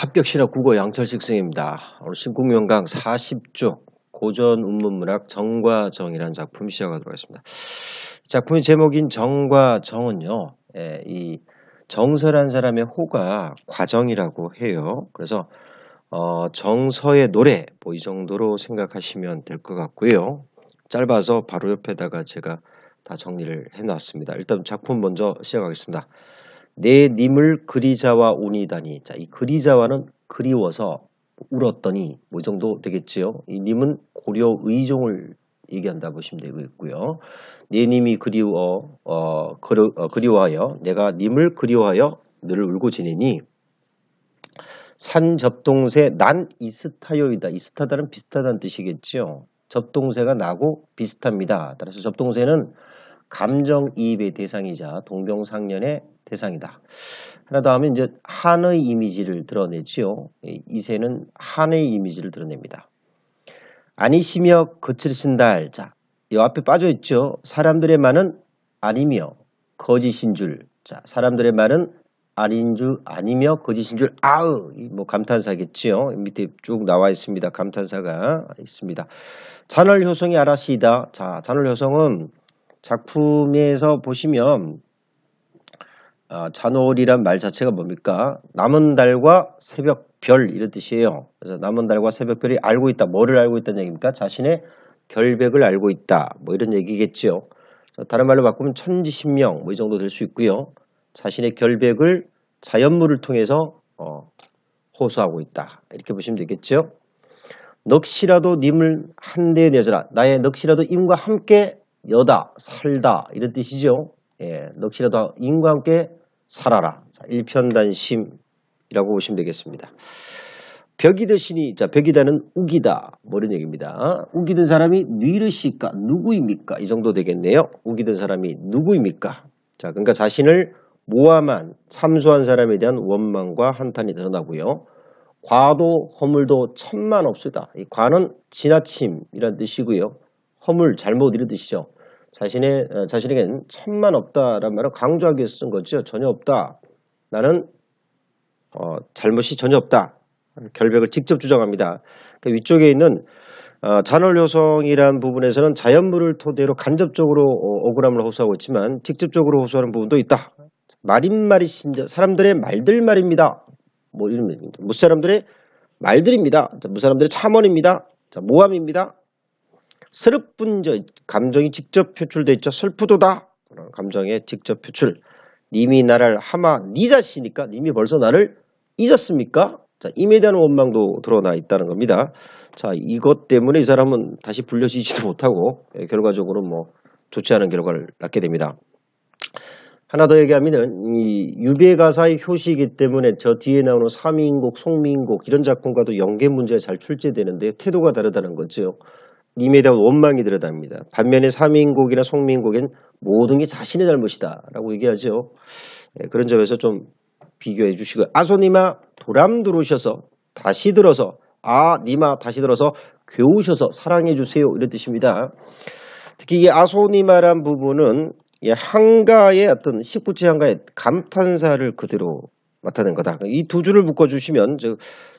합격실업 국어 양철식 생입니다. 오늘 신국명강 40조 고전 운문문학 정과정이라는 작품이 시작하도록 하겠습니다. 작품의 제목인 정과정은요, 예, 이 정서란 사람의 호가 과정이라고 해요. 그래서 어, 정서의 노래 뭐 이 정도로 생각하시면 될 것 같고요. 짧아서 바로 옆에다가 제가 다 정리를 해놨습니다. 일단 작품 먼저 시작하겠습니다. 내 님을 그리자와 운이다니. 자, 이 그리자와는 그리워서 울었더니 뭐이 정도 되겠지요. 이 님은 고려 의종을 얘기한다 보시면 되겠고요. 내 님이 그리워 어, 그리, 어, 그리워하여 내가 님을 그리워하여 늘 울고 지내니 산 접동새 난 이스타요이다. 이스타다는 비슷하다는 뜻이겠죠. 접동새가 나고 비슷합니다. 따라서 접동새는 감정이입의 대상이자 동병상련의 대상이다. 하나 더 하면 이제 한의 이미지를 드러내지요. 이 새는 한의 이미지를 드러냅니다. 아니시며 거칠으신 달. 자, 이 앞에 빠져 있죠. 사람들의 말은 아니며 거짓인 줄. 자, 사람들의 말은 아닌 줄 아니며 거짓인 줄 아으 뭐 감탄사겠지요. 밑에 쭉 나와 있습니다. 감탄사가 있습니다. 잔월 효성이 알아시다. 자, 잔월 효성은 작품에서 보시면 아, 잔월이란 말 자체가 뭡니까? 남은 달과 새벽별 이런 뜻이에요. 그래서 남은 달과 새벽별이 알고 있다. 뭐를 알고 있다는 얘기입니까? 자신의 결백을 알고 있다. 뭐 이런 얘기겠지요. 다른 말로 바꾸면 천지신명 뭐 이 정도 될 수 있고요. 자신의 결백을 자연물을 통해서 어, 호소하고 있다. 이렇게 보시면 되겠죠. 넋이라도 님을 한데 내줘라. 나의 넋이라도 임과 함께 여다, 살다 이런 뜻이죠. 예, 넋이라도 임과 함께 살아라. 자, 일편단심이라고 보시면 되겠습니다. 벽이 드시니 자 벽이다는 우기다 뭐 이런 얘기입니다. 우기든 사람이 뉘르시까 누구입니까? 이 정도 되겠네요. 우기든 사람이 누구입니까? 자 그러니까 자신을 모함한 참수한 사람에 대한 원망과 한탄이 드러나고요. 과도 허물도 천만 없으다. 이 과는 지나침이란 뜻이고요. 허물 잘못 이런 뜻이죠. 자신의 어, 자신에겐 천만 없다라는 말을 강조하기 위해서 쓴 거죠. 전혀 없다. 나는 어, 잘못이 전혀 없다. 결백을 직접 주장합니다. 그 위쪽에 있는 어, 잔월 요성이란 부분에서는 자연물을 토대로 간접적으로 어, 억울함을 호소하고 있지만 직접적으로 호소하는 부분도 있다. 말인말이신 사람들의 말들 말입니다. 뭐 이런. 무사람들의 말들입니다. 자, 무사람들의 참원입니다. 자, 모함입니다. 슬픈 저 감정이 직접 표출돼 있죠. 슬프도다. 감정의 직접 표출. 님이 나를 하마 니 자시니까 님이 벌써 나를 잊었습니까? 자, 임에 대한 원망도 드러나 있다는 겁니다. 자, 이것 때문에 이 사람은 다시 불려지지도 못하고 예, 결과적으로 뭐 좋지 않은 결과를 낳게 됩니다. 하나 더 얘기하면은 이 유배 가사의 효시이기 때문에 저 뒤에 나오는 삼인곡, 송민곡 이런 작품과도 연계 문제가 잘 출제되는데 태도가 다르다는 거죠. 님에 대한 원망이 들어답니다. 반면에 삼인곡이나 송민곡엔 모든 게 자신의 잘못이다 라고 얘기하죠. 예, 그런 점에서 좀 비교해 주시고 아소님아 도람 들어오셔서 다시 들어서 아 니마 다시 들어서 교우셔서 사랑해 주세요 이런 뜻입니다. 특히 이 아소니마란 부분은 한가의 어떤 19제 한가의 감탄사를 그대로 나타낸 거다. 이 두 줄을 묶어 주시면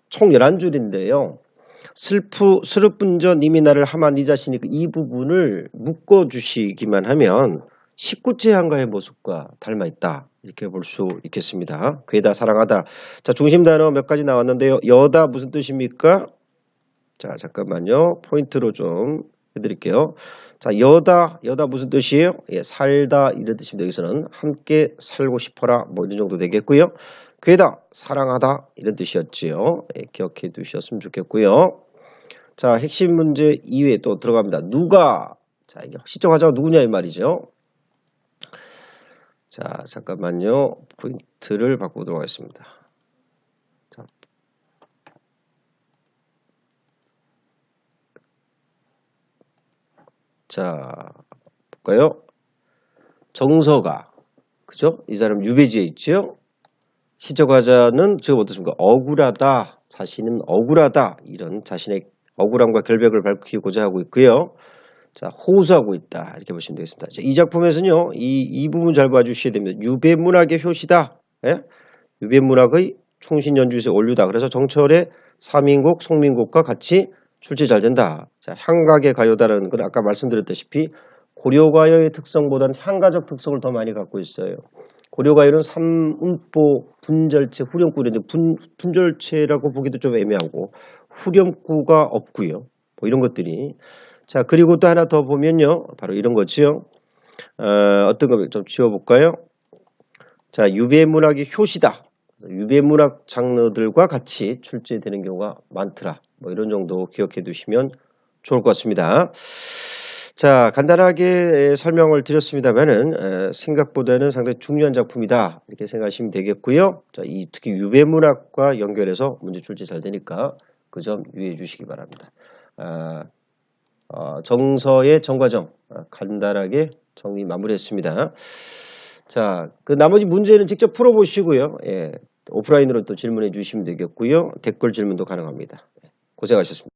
총 11줄인데요. 슬프, 슬픈저 님이 나를 하마 니 자신이 이 부분을 묶어 주시기만 하면 19제 한가의 모습과 닮아 있다. 이렇게 볼 수 있겠습니다. 괴다 사랑하다. 자 중심 단어 몇 가지 나왔는데요. 여다 무슨 뜻입니까? 자 잠깐만요. 포인트로 좀 해드릴게요. 자 여다 여다 무슨 뜻이에요? 예, 살다 이런 뜻입니다. 여기서는 함께 살고 싶어라 뭐 이런 정도 되겠고요. 괴다 사랑하다 이런 뜻이었지요. 예, 기억해 두셨으면 좋겠고요. 자 핵심 문제 이외에 또 들어갑니다. 누가 자 이게 시청하자가 누구냐 이 말이죠. 자, 잠깐만요. 포인트를 바꾸도록 하겠습니다. 자, 자 볼까요? 정서가, 그죠? 이 사람 유배지에 있죠? 시적화자는 지금 어떻습니까? 억울하다, 자신은 억울하다, 이런 자신의 억울함과 결백을 밝히고자 하고 있고요. 자, 호소하고 있다. 이렇게 보시면 되겠습니다. 자, 이 작품에서는요, 이, 이 부분 잘 봐주셔야 됩니다. 유배문학의 효시다. 예? 유배문학의 충신 연주에서 원류다. 그래서 정철의 사민곡, 송민곡과 같이 출제 잘 된다. 자, 향각의 가요다라는 건 아까 말씀드렸다시피 고려가요의 특성보다는 향가적 특성을 더 많이 갖고 있어요. 고려가요는 삼음보 분절체, 후렴구인데 분, 분절체라고 보기도 좀 애매하고 후렴구가 없고요. 뭐 이런 것들이 자 그리고 또 하나 더 보면요. 바로 이런 거지요. 어, 어떤 거좀 지워볼까요? 자 유배문학이 효시다. 유배문학 장르들과 같이 출제되는 경우가 많더라. 뭐 이런 정도 기억해 두시면 좋을 것 같습니다. 자, 간단하게 설명을 드렸습니다만은 생각보다는 상당히 중요한 작품이다 이렇게 생각하시면 되겠고요. 자, 이 특히 유배문학과 연결해서 문제 출제 잘 되니까 그 점 유의해 주시기 바랍니다. 아, 어, 정서의 정과정 아, 간단하게 정리 마무리했습니다. 자, 그 나머지 문제는 직접 풀어보시고요. 예, 오프라인으로 또 질문해 주시면 되겠고요. 댓글 질문도 가능합니다. 예, 고생하셨습니다.